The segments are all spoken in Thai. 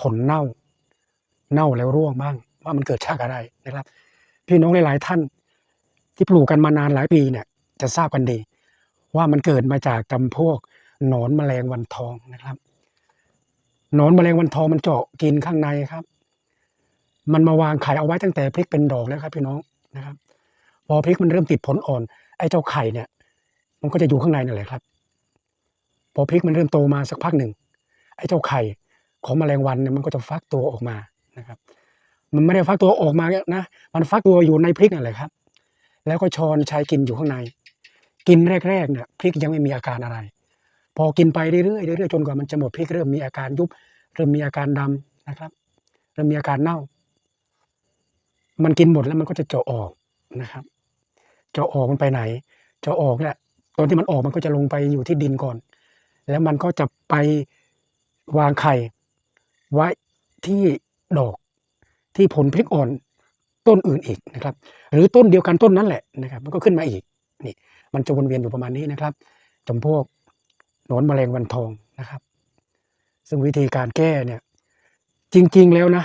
ผลเน่า เน่าแล้วร่วงบ้าง ว่ามันเกิดจากอะไรนะครับ พี่น้องหลายๆท่าน ที่ปลูกกันมานานหลายปีเนี่ย จะทราบกันดี ว่ามันเกิดมาจากจำพวกหนอนแมลงวันทองนะครับหนอนแมลงวันทองมันเจาะกินข้างในครับ มันมาวางไข่เอาไว้ตั้งแต่พริกเป็นดอกแล้วครับ พี่น้องนะครับ พอพริกมันเริ่มติดผลอ่อน ไอ้เจ้าไข่เนี่ย มันก็จะอยู่ข้างในนั่นแหละครับ พอพริกมันเริ่มโตมาสักพักหนึ่งไอ้เจ้าไข่ ของแมลงวันเนี่ยมันก็จะฟักตัวออกมานะครับ มันไม่ได้ฟักตัวออกมานะ มันฟักตัวอยู่ในพริกนั่นแหละครับ แล้วก็ชอนชัยกินอยู่ข้างใน กินแรกๆเนี่ยพริกยังไม่มีอาการอะไร พอกินไปเรื่อยๆเรื่อยๆจนกว่ามันจะหมดพริกเริ่มมีอาการยุบ เริ่มมีอาการดำนะครับ เริ่มมีอาการเน่า มันกินหมดแล้วมันก็จะเจาะออกนะครับ เจาะออกมันไปไหน เจาะออกเนี่ยตอนที่มันออกมันก็จะลงไปอยู่ที่ดินก่อน แล้วมันก็จะไปวางไข่ ไว้ที่ดอกที่ผลพริกอ่อนต้นอื่นอีกนะครับ หรือต้นเดียวกันต้นนั้นแหละนะครับ มันก็ขึ้นมาอีกนี่ มันจะวนเวียนอยู่ประมาณนี้นะครับจำพวกหนอนแมลงวันทองนะครับ ซึ่งวิธีการแก้เนี่ย จริง ๆแล้วนะ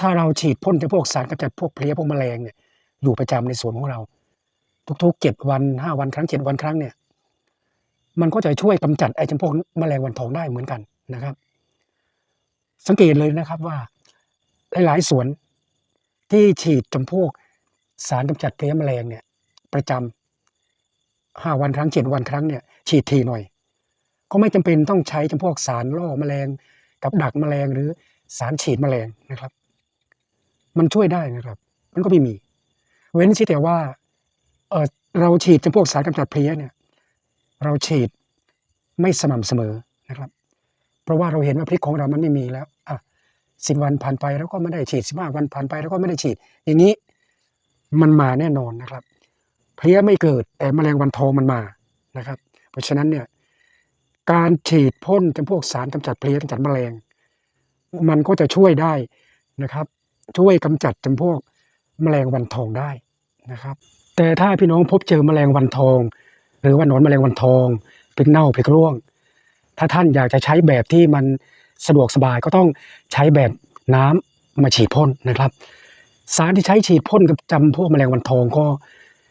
ถ้าเราฉีดพ่นจะพวกสารกำจัดพวกเพลี้ยพวกแมลงเนี่ยอยู่ประจำในสวนของเรา ทุกๆเจ็ดวันห้าวันครั้งเจ็ดวันครั้งเนี่ย มันก็จะช่วยกำจัดไอ้จำพวกแมลงวันทองได้เหมือนกันนะครับ สังเกตเลยนะครับว่าหลายๆสวนที่ฉีดจำพวกสารกำจัดเพลี้ยแมลงเนี่ย ประจำห้าวันครั้งเจ็ดวันครั้งเนี่ย ฉีดทีหน่อย ก็ไม่จำเป็นต้องใช้จำพวกสารล่อแมลง กับดักแมลงหรือสารฉีดแมลงนะครับ มันช่วยได้นะครับ มันก็ไม่มี เว้นที่แต่ว่าเออเราฉีดจำพวกสารกำจัดเพลี้ยเนี่ย เราฉีดไม่สม่ำเสมอนะครับ เพราะว่าเราเห็นว่าพริกของเรามันไม่มีแล้ว สิบวันผ่านไปแล้วก็ไม่ได้ฉีดสิบห้าวันผ่านไปแล้วก็ไม่ได้ฉีด อย่างนี้มันมาแน่นอนนะครับเพลี้ยไม่เกิดแต่แมลงวันทองมันมานะครับ เพราะฉะนั้นเนี่ยการฉีดพ่นจำพวกสารกำจัดเพลี้ยกำจัดแมลง มันก็จะช่วยได้นะครับ ช่วยกำจัดจำพวกแมลงวันทองได้นะครับ แต่ถ้าพี่น้องพบเจอแมลงวันทอง หรือว่าหนอนแมลงวันทองพริกเน่าพริกร่วง ถ้าท่านอยากจะใช้แบบที่มัน สะดวกสบายก็ต้องใช้แบบน้ำมาฉีดพ่นนะครับ สารที่ใช้ฉีดพ่นกับจำพวกแมลงวันทองก็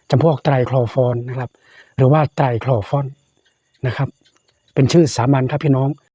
จำพวกไตรคลอฟอนนะครับ หรือว่าไตรคลอฟอนนะครับ เป็นชื่อสามัญครับพี่น้อง